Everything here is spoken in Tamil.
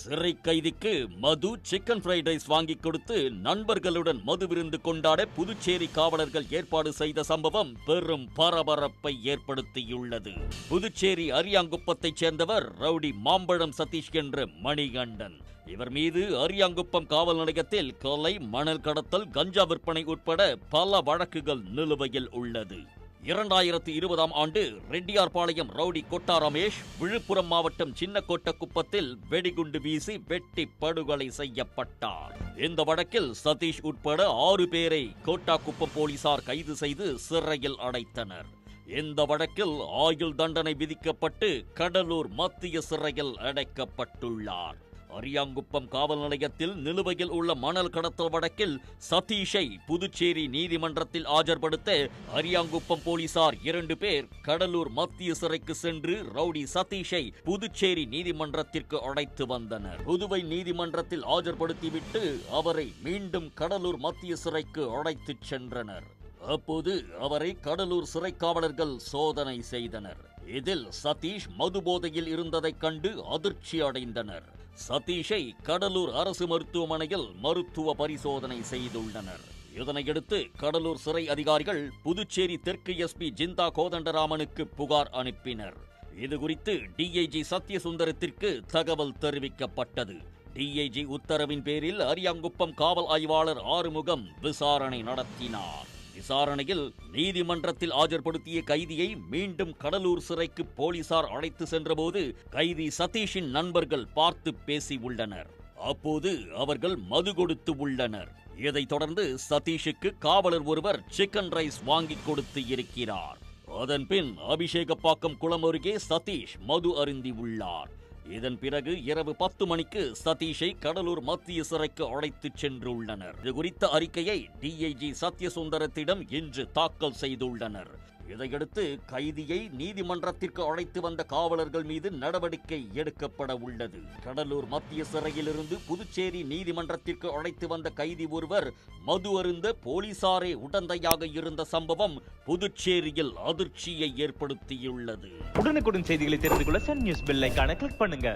சிறை கைதிக்கு மது சிக்கன் ஃப்ரைட் ரைஸ் வாங்கி கொடுத்து நண்பர்களுடன் மது விருந்து கொண்டாட புதுச்சேரி காவலர்கள் ஏற்பாடு செய்த சம்பவம் பெரும் பரபரப்பை ஏற்படுத்தியுள்ளது. புதுச்சேரி அரியாங்குப்பத்தைச் சேர்ந்தவர் ரவுடி மாம்பழம் சதீஷ் என்ற மணிகண்டன். இவர் மீது அரியாங்குப்பம் காவல் நிலையத்தில் கொலை மணல் கடத்தல் கஞ்சா விற்பனை உட்பட பல வழக்குகள் நிலுவையில் உள்ளது. இரண்டாயிரத்தி இருபதாம் ஆண்டு ரெட்டியார்பாளையம் ரவுடி கொட்டா ரமேஷ் விழுப்புரம் மாவட்டம் சின்ன கோட்டக்குப்பத்தில் வெடிகுண்டு வீசி வெட்டி படுகொலை செய்யப்பட்டார். இந்த வழக்கில் சதீஷ் உட்பட ஆறு பேரை கோட்டாக்குப்பம் போலீசார் கைது செய்து சிறையில் அடைத்தனர். இந்த வழக்கில் ஆயுள் தண்டனை விதிக்கப்பட்டு கடலூர் மத்திய சிறையில் அடைக்கப்பட்டுள்ளார். அரியாங்குப்பம் காவல் நிலையத்தில் நிலுவையில் உள்ள மணல் கடத்தல் வழக்கில் சதீஷை புதுச்சேரி நீதிமன்றத்தில் ஆஜர்படுத்த அரியாங்குப்பம் போலீசார் இரண்டு பேர் கடலூர் மத்திய சிறைக்கு சென்று ரவுடி சதீஷை புதுச்சேரி நீதிமன்றத்திற்கு அழைத்து வந்தனர். புதுவை நீதிமன்றத்தில் ஆஜர்படுத்திவிட்டு அவரை மீண்டும் கடலூர் மத்திய சிறைக்கு அழைத்துச் சென்றனர். அப்போது அவரை கடலூர் சிறை காவலர்கள் சோதனை செய்தனர். இதில் சதீஷ் மது போதையில் இருந்ததைக் கண்டு அதிர்ச்சி அடைந்தனர். சதீஷை கடலூர் அரசு மருத்துவமனையில் மருத்துவ பரிசோதனை செய்துள்ளனர். இதனையடுத்து கடலூர் சிறை அதிகாரிகள் புதுச்சேரி தெற்கு எஸ்பி ஜிந்தா கோதண்டராமனுக்கு புகார் அனுப்பினர். இதுகுறித்து டிஐஜி சத்யசுந்தரத்திற்கு தகவல் தெரிவிக்கப்பட்டது. டிஐஜி உத்தரவின் பேரில் அரியாங்குப்பம் காவல் ஆய்வாளர் ஆறுமுகம் விசாரணை நடத்தினார். விசாரணையில் நீதிமன்றத்தில் ஆஜர்படுத்திய கைதியை மீண்டும் கடலூர் சிறைக்கு போலீசார் அழைத்து சென்றபோது கைதி சதீஷின் நண்பர்கள் பார்த்து பேசி உள்ளனர். அப்போது அவர்கள் மது கொடுத்து உள்ளனர். இதைத் தொடர்ந்து சதீஷுக்கு காவலர் ஒருவர் சிக்கன் ரைஸ் வாங்கி கொடுத்து இருக்கிறார். அதன்பின் அபிஷேகப்பாக்கம் குளம் அருகே சதீஷ் மது அருந்தி உள்ளார். இதன் பிறகு இரவு பத்து மணிக்கு சதீஷை கடலூர் மத்திய சிறைக்கு அழைத்துச் சென்றுள்ளனர். இது குறித்த அறிக்கையை டிஐஜி சத்யசுந்தரத்திடம் இன்று தாக்கல் செய்துள்ளனர். இதையடுத்து கைதியை நீதிமன்றத்திற்கு அழைத்து வந்த காவலர்கள் மீது நடவடிக்கை எடுக்கப்பட உள்ளது. கடலூர் மத்திய சிறையிலிருந்து புதுச்சேரி நீதிமன்றத்திற்கு அழைத்து வந்த கைதி ஒருவர் மது அருந்த போலீசாரே உடந்தையாக இருந்த சம்பவம் புதுச்சேரியில் அதிர்ச்சியை ஏற்படுத்தியுள்ளது. உடனுக்குடன் செய்திகளை தெரிந்து கொள்ள சன் நியூஸ் பெல்லைக்கான கிளிக் பண்ணுங்க.